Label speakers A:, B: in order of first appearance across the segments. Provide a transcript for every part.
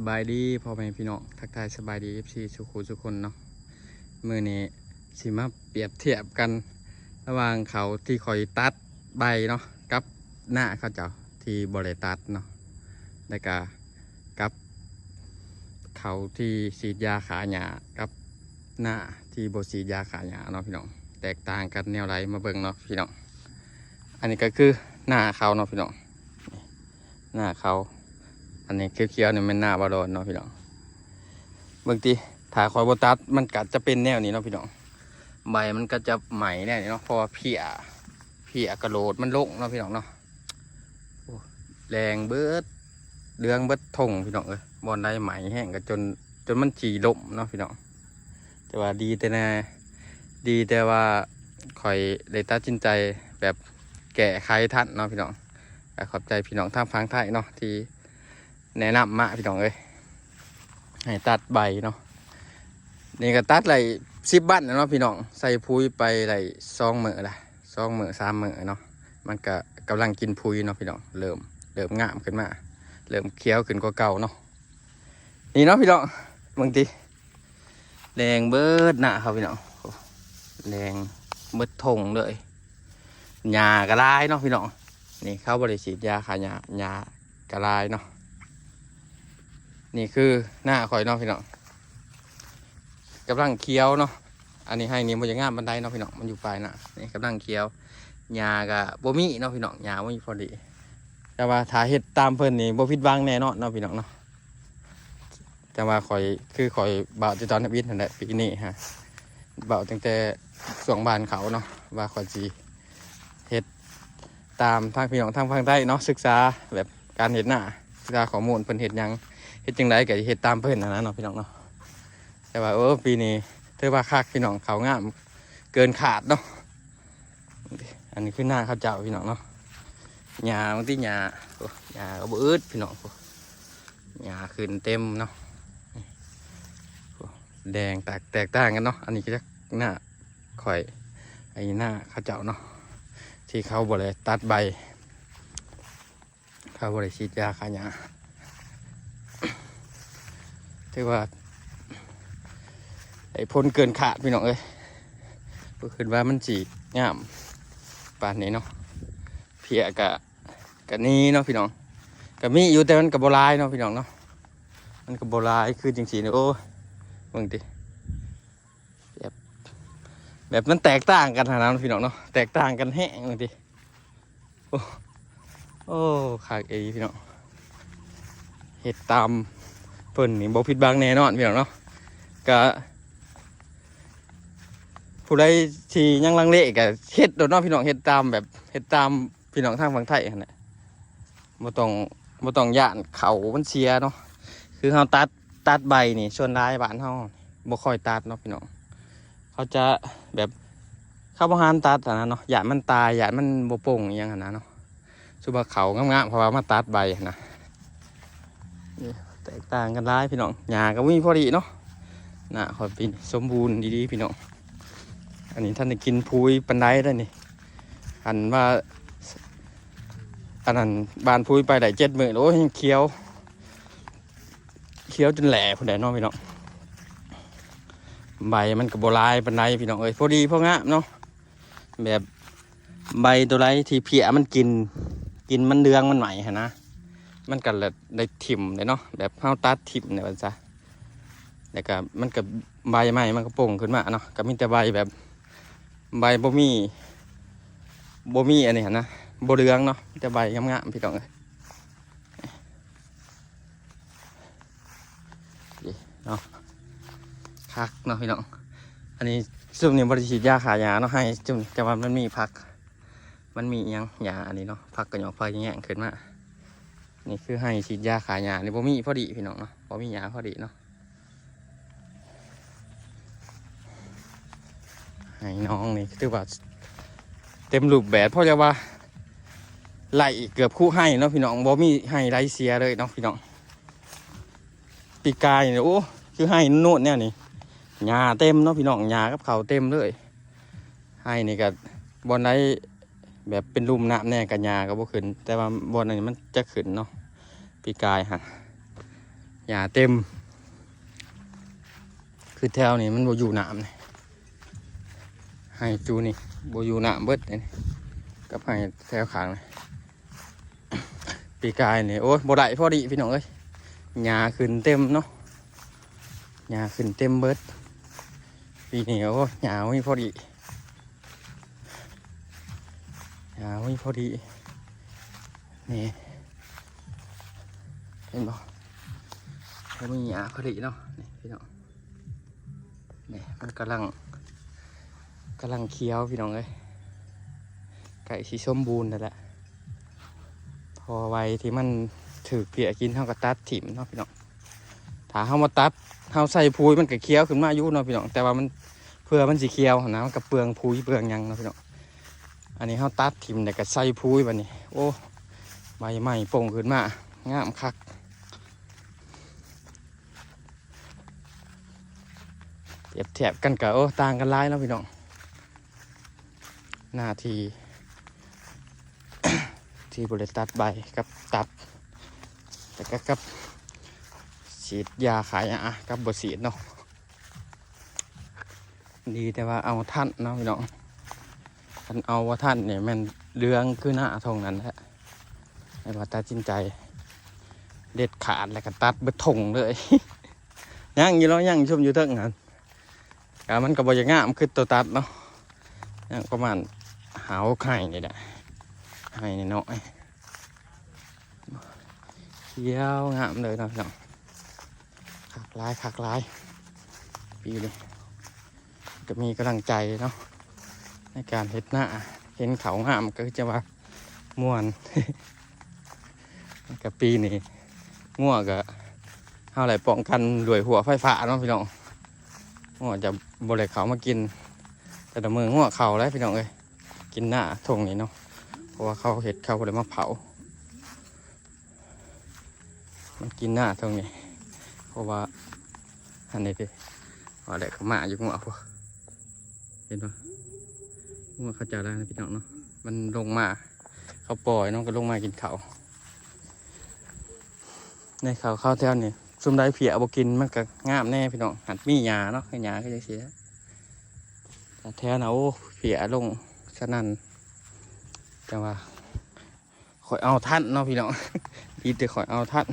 A: สบายดีพ่อแม่พี่น้องทักทายสบายดีเอฟซีสุขุสุกคนเนาะมือนี้สิมาเปรียบเทียบกัน ระหว่างเขาที่คอยตัดใบเนาะกับหน้าเขาเจ้าที่บริตัดเนาะแล้วก็กับเขาที่ฉีดยาขาหยากับหน้าที่บฉีดยาขาหยาเนาะพี่น้องแตกต่างกันแนวไรมาเบิ่งเนาะพี่น้องอันนี้ก็คือหน้าเขาเนาะพี่น้องหน้าเขา อันนี้เขียวๆเนี่ยมันหน้าบาดอนเนาะพี่น้องบางทีถ้ายคอยบตัดมันก็จะเป็นแนวนี้เนาะพี่น้องใบมันก็จะไหมแน่นี่เนาะพราะว่าเพียเพียกระโหลดมันลงเนาะพี่น้องเนาะแรงเบิดเดืองเบิดทงพี่น้องเอ้ยบอลได้ไหมแห้งก็จนจนมันจีลมเนาะพี่น้องแต่ว่าดีแต่แน่ดีแต่ว่าคอยได้ตัดสินใจแบบแก่ไขทันเนาะพี่น้องขอบใจพี่น้องทางฟังไทยเนาะที่ แนะนำมาพี่น้องเอ้ยให้ตัดใบเนาะนี่ก็ตัดไหลสิบบัตเนาะพี่น้องใส่พุยไปไหลซองเหมือละซองเหมือสามมือเนาะมันก็กำลังกินพุยเนาะพี่น้องเริ่มเริ่มงามขึ้นมาเริ่มเคี้ยวขึ้นกว่าเก่าเนาะนี่เนาะพี่น้องบางทีแรงเบิดหน้าครับพี่น้องแรงเบิดทงเลยหญ้ากระลายเนาะพี่น้องนี่เข้าบริสีดยาขาหญ้าหญ้ากระลายเนาะ นี่คือหน้าคอยเนาะพี่น้องกำลังเคี้ยวเนาะอันนี้ให้นี่มันจะงามบันไดเนาะพี่น้องมันอยู่ปลายน้านี่กำลังเคี้ยวหญ้ากับบ่มีเนาะพี่น้องหญ้าบ่มีพอดี แต่ว่าถ้าเฮ็ดตามเพิ่นนี่บ่ผิดหวังแน่นอนเนาะพี่น้องเนาะแต่ว่าคอยคือคอยเบาจะตอนนับวิทย์นั่นแหละปีนี้ฮะเบาตั้งแต่สวงบานเขาเนาะว่าคอยสิเฮ็ดตามทางพี่น้องทางภาคใต้เนาะศึกษาแบบการเฮ็ดหน้าศึกษาข้อมูลเพิ่นเฮ็ดยัง เฮ็ดจังไดก็เฮ็ดตามเพิ่นนะนะเนาะพี่น้องเนาะแต่ว่าเออปีนี้ถือว่าคักพี่น้องเขางามเกินขาดเนาะอันนี้คือหน้าข้าวเจ้าพี่น้องเนาะหญ้าบางทีหญ้าโอ้หญ้าก็บ่อึดพี่น้องหญ้าขึ้นเต็มเนาะแดงแตกแตกต่างกันเนาะอันนี้ก็จะหน้าข่อยไอ้หน้าข้าวเจ้าเนาะที่เขาบ่ได้ตัดใบ เขาบ่ได้ฉีดยาฆ่าหญ้า ถือว่า ไอ้พ้นเกินขาดพี่น้องเอ้ยก็คือว่ามันจีงามป่านนี้เนาะเพียกะกะนี้เนาะพี่น้องกะมีอยู่แต่มันกะโบรายเนาะพี่น้องเนาะมันกะโบรายคือจริงๆเนี่ยโอ้เบิ่งดิแบบแบบมันแตกต่างกันขนาดนั้นพี่น้องเนาะแตกต่างกันแห้งเบิ่งดิโอ้โอ้ขากเอพี่น้องเห็ดตาม เพิ่นนี่บ่ผิดบางแน่นอนพี่น้องเนาะก็ผู้ใดที่ยังลังเลก็เฮ็ดโดดเนาะพี่น้องเฮ็ดตามแบบเฮ็ดตามพี่น้องทางฝั่งไทยนั่นแหละบ่ต้องบ่ต้องย่านเขามันเสียเนาะคือเฮาตัดตัดใบนี่ส่วนรายบ้านเฮาบ่ค่อยตัดเนาะพี่น้องเขาจะแบบข้าวบ่หานตัดนะเนาะหย่านมันตายหย่านมันบ่โป่งอีหยังหั่นะเนาะสุบเขางามๆเพราะว่ามาตัดใบหั่นนะ แตกต่างกันร้ายพี่น้องหญ้าก็มีพอดีเนาะน่ะขอเป็นสมบูรณ์ดีๆพี่น้อง อันนี้ท่านได้กินพุยปันไดได้นี่ อันว่า อันนั้นบานพุยไปได้เจ็ดหมื่นโอ้ยยังเคี้ยว เคี้ยวจนแหล่พุ่นแดเนาะพี่น้อง ใบมันกับโบรายปันไดพี่น้องเอ้ยพอดีพองาเนาะ แบบใบตัวไรที่เพียมันกิน กินมันเดืองมันใหม่ฮะนะ มันก็เลยได้ถิ่มเลยเนาะแบบเฮาตัดถิ่มเนี่ยมันซะแล้วก็มันก็ใบใหม่มันก็โป่งขึ้นมาเนาะก็มีแต่ใบแบบใบบ่มีบ่มีอันนี้หั้นนะบ่เรืองเนาะมีแต่ใบงามๆพี่น้องเอ้ยนี่เนาะคักเนาะพี่น้อง อันนี้ซุ่มนี่บริฉีดยาขายาเนาะให้จุ่มแต่ว่ามันมีผัก มันมียังยาอันนี้เนาะผักกระหยอกผักแย่งขึ้นมา นี่คือให้ฉีดยาขายยานี่บ่มีพอดีพี่น้องเนาะบ่มียาพอดีเนาะให้น้องนี่ถือว่าเต็มรูปแบบเพราะจะว่าไหลเกือบคู่ให้เนาะพี่น้องบ่มีให้ไรเสียเลยเนาะพี่น้องปีกายเนี่ยโอ้คือให้โน่นเนี่ยนี่หญ้าเต็มเนาะพี่น้องหญ้ากับเขาเต็มเลยให้นี่ก็บอลได แบบเป็นลุ่มน้ำแน่กันยาก็บ่ขึ้น แต่ว่าบอนอันนี้มันจะขึ้นเนาะปีกายฮะหญ้าเต็ม คือแถวนี้มันบ่อยู่น้ำนี่ให้จูนี่บ่อยู่น้ำเบิดเลยนี่กับให้แถวขางนี่ปีกายนี่โอ้ยบ่ได้พอดีพี่น้องเอ้ยหญ้าขึ้นเต็มเนาะหญ้าขึ้นเต็มเบิดปีนี้โอ้ยหญ้าไม่พอดีหญ้าไม่พอดี นี่ เห็นบ่แล้วมีหญ้าพอดีเนาะ นี่พี่น้อง นี่มันกำลังกำลังเคี้ยวพี่น้องเอ้ยไก่สีส้มบูรณ์นั่นแหละ พอไวที่มันถือเปียกินเท่ากับตัดถิ่มเนาะพี่น้อง ถ้าเฮามาตัดเฮาใส่พุยมันก็เคี้ยวขึ้นมาอยู่เนาะพี่น้อง แต่ว่ามันเพื่อมันสีเคี้ยวนะมันก็เปลืองพุยเปลืองยังเนาะพี่น้อง อันนี้เฮาตัดถิ่มแต่ก็ใส่พุยบัดนี้ โอ้ใบใหม่โป่งขึ้นมางามคักเปรียบเทียบกันกับโอ้ต่างกันหลายเนาะพี่น้องหน้าที่ที่บริตัดใบกับตัด แต่ก็กับฉีดยาขายอะกับบฉีดเนาะดีแต่ว่าเอาท่านเนาะพี่น้อง ท่านเอาว่าท่านเนี่ยมันเรื่องคือหน้าทงนั้นแหละในว่าตัดสินใจ เด็ดขาดแล้วก็ตัดเบิดทงเลยย่างอยู่แล้วย่างชมอยู่เทั้งนั้นกมันก็บอย่างงามคือตัวตัดเนาะอย่างประมาณหาวไข่นี่แหละไข่นี่น้อยเขียวงามเลยเนาะพี่น้องคักลายคักลายปีนี้จะมีกำลังใจเนาะ ในการเห็ดหน้า เห็นเขางามก็จะว่าม่วนกับปีนี้ง่วกับเท่าไรป้องกันด้วยหัวไฟฟ้าเนาะพี่น้องง่วจะบริเขามากิน แต่ละมือง่วเขาแล้วพี่น้องเอ้ยกินหน้าทงนี่เนาะเพราะว่าเขาเห็ดเขาเลยมาเผา มันกินหน้าทงนี่เพราะว่าอันนี้ดิว่าแหละเขามาอยู่ง่วพวกเห็นปะ ง่วเขาจะได้นะพี่น้องเนาะมันลงมาเขาปล่อยน้องก็ลงมากินเขาในเขาเข้าแถวนี่ซุมได้เพียบกินมันก็งามแน่พี่น้องหัดมีหยาเนาะให้หยาก็จะเสียแต่แท้นะโอ้เพียลงฉะนั้นแต่ว่าข่อยเอาท่านเนาะพี่น้องดีแต่ข่อยเอาท่าน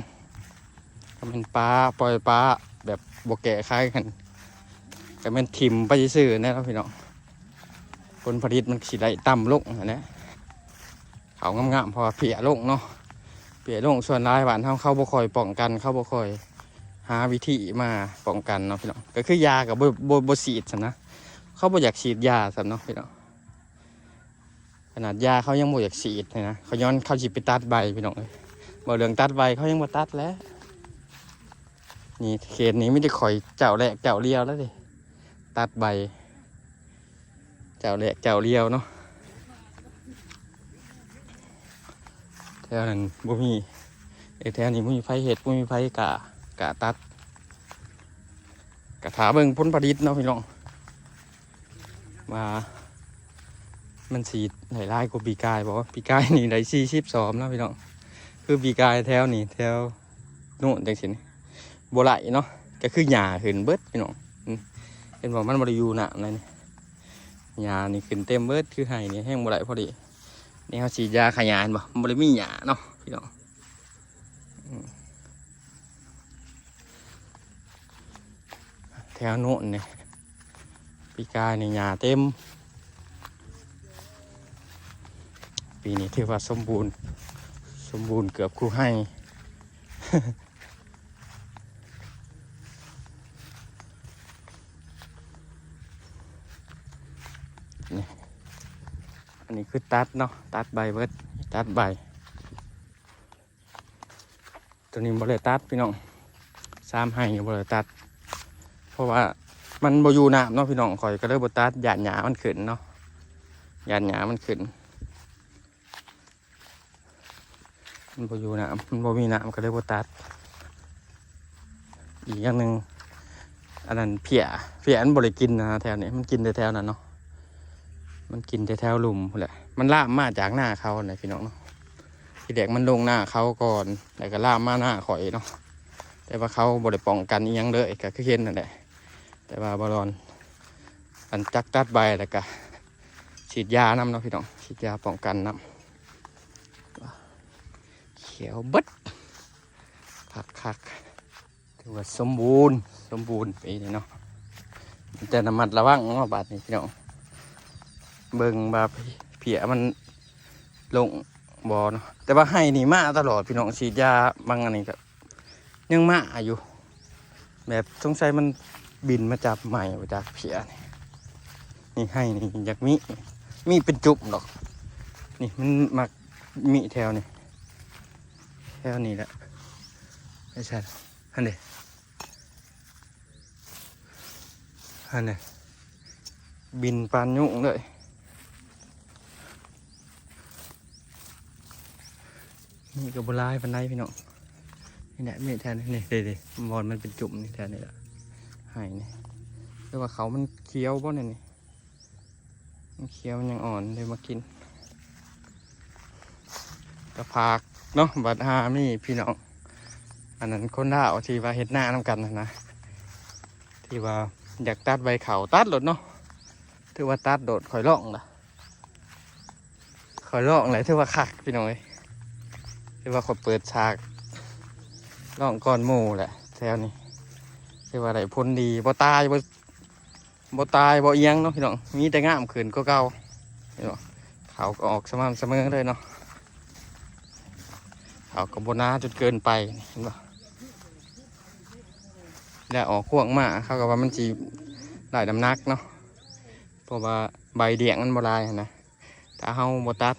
A: ก็เป็นปลาปล่อยปลาแบบบกแก่คล้ายกันก็เป็นทิมไปซื่อแน่เนาะพี่น้อง ผลผลิตมันสิได้ต่ำลงนนี้เขางามๆพอเพียลงเนาะเพียลงส่วนลายหวานเท่าเข้าบ่คอยป้องกันเข้าบ่คอยหาวิธีมาป้องกันเนาะพี่น้องก็คือยากับบบบบฉีดสนะเขาบ่อยากฉีดยาสำเนาะพี่น้องขนาดยาเขายังบ่อยากฉีดเลยนะเขาย้อนเขาฉีดไปตัดใบพี่น้องเลยบ่เรื่องตัดใบเขายังบ่ตัดแล้วนี่เขตนี้ไม่ได้คอยเจ้าแรกเจ้าเลียวแล้วดิตัดใบ จ้าแรกเจ้าเลียวเนาะแถวนั้นบ่มีไอ้แถวนี้บ่มีไฟเห็ดบ่มีไฟกะกะตัดกะถาเบิ่งผลผลิตเนาะพี่น้องว่ามันสีไหลายลายกว่าปีกายบอกว่าปีกายนี่ได้สี่สิบสองแล้วพี่น้องคือปีกายแถวนี่แถวโน่นจังสินบัไหลเนาะก็คือหญ้าขึ้นเบิดพี่น้องเห็นบอกมันบริยูน้ำเลยนี่ หญ้านี่ขึ้นเต็มเบิดคือไห้นี่แห้งบัไหลพอดีนี่เขาฉีดยาขยายเห็นบ่มันบริมีหญ้าเนาะพี่น้องแถวโน้นเนี่ยปีกายในหญ้าเต็ม ปีนี้ถือว่าสมบูรณ์ สมบูรณ์เกือบคู่ให้ นี่อันนี้ คือตัดเนาะตัดใบเบิดตัดใบ ตัวนี้บริตัดพี่น้องสามให้บริตัด เพราะว่ามันบอยู่น้ำเนาะพี่น้องคอยก็เลยบตัดหยาดหยามันขึ้นเนาะหยาดหยามันขึ้นมันบอยู่น้ำมันบมีน้ำก็เลยบตัด อีกอย่างหนึ่งอันนั้นเพียเพียอันบริกินนะแถวนี้มันกินแต่แถวนั้นเนาะ มันกินแต่แถวหลุมแหละ มันล่ามมาจากหน้าเขาเนี่ยพี่น้องเนาะที่เด็กมันลงหน้าเขาก่อนแล้วก็ล่ามมาหน้าข่อยเนาะ แต่ว่าเขาบริป้องกันอิหยังเลยก็คือเห็นนั่นแหละ แต่ว่าบอลอนอันจักตัดใบแล้วก็ฉีดยาน้ำเนาะพี่น้องฉีดยาป้องกันน้ำเขียวบดคักคักถือว่าสมบูรณ์สมบูรณ์ไปีนี้เนาะแต่ระมัดระวังเนาะบาดนี้พี่น้อง เบิ่งบาเพียมันลงบอเนาะแต่ว่าให้นี่มาตลอดพี่น้องฉีดยาบางอันนี้ก็ยังมาอยู่ แบบสงสัยมันบินมาจากใหม่มาจากเพียนี่นี่ให้นี่อยากมีมีเป็นจุ่มหรอกนี่มันมักมีแถวนี่แถวนี้แหละไม่ใช่ฮันเดฮันเดบินปานยุ่งเลย นี่ก็บหลายปันไดพี่น้องนี่แหละมีแทนนี่เด็ดๆบอลมันเป็นจุ่มนี่แทนนี่แหละหายนี่เรียกว่าเขามันเคี้ยวบ่เนี่ยนี่มันเคี้ยวมันยังอ่อนเลยมากินกระพากเนาะบัดหามี่พี่น้องอันนั้นคนด่าเอาที่ว่าเห็ดหน้าน้ำกันนะนะที่ว่าอยากตัดใบเขาตัดหลดเนาะถือว่าตัดโดดข่อยล่องนะข่อยล่องเลยถือว่าคักพี่น้องเอ้ย ถือว่าขอเปิดฉากล่องก้อนหมูแหละแถวนี้คือว่าได้พ้นดีบ่ตายบ่บ่ตายบ่เอียงเนาะพี่น้องมีแต่งามขึ้นก็เก่าพี่น้องเขาก็ออกสม่ำเสมอเลยเนาะเขาก็บ่หนาจนเกินไปเห็นบ่แล้วออกข่วงมาเขาก็ว่ามันจีได้น้ำนักเนาะเพราะว่าใบเดียงมันบ่ลายนนะถ้าเฮาบ่ตัด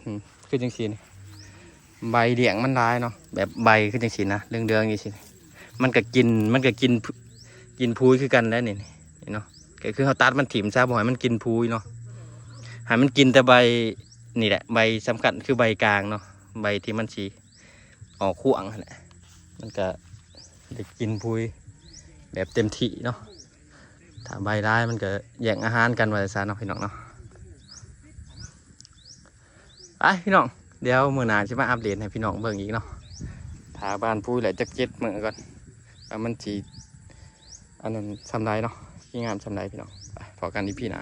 A: คือจังซี่นี่ ใบเดี่ยงมันร้ายเนาะแบบใบขึ้นจังสินะเรื่องเดืองนี่สิมันก็กินมันก็กินกินพูยคือกันแล้วนี่นี่เนาะก็คือเขาตัดมันถิ่มซะบ่ให้มันกินพูยเนาะให้มันกินแต่ใบนี่แหละ ใบสำคัญคือใบกลางเนาะใบที่มันสีออกข่วงนั่นแหละมันก็ได้กินพูยแบบเต็มที่เนาะถ้าใบร้ายมันก็แย่งอาหารกันไว้ซะเนาะพี่น้องเนาะไปพี่น้อง เดี๋ยวมือหนาจะมาอัปเดตให้พี่น้องเบิ่งอีกเนาะถาบ้านพูดแหละจักเจ็ดมือก่อนแล้วมันจีอันนั้นทำไรเนาะที่งามทำไรพี่น้องพอกันที่พี่นะ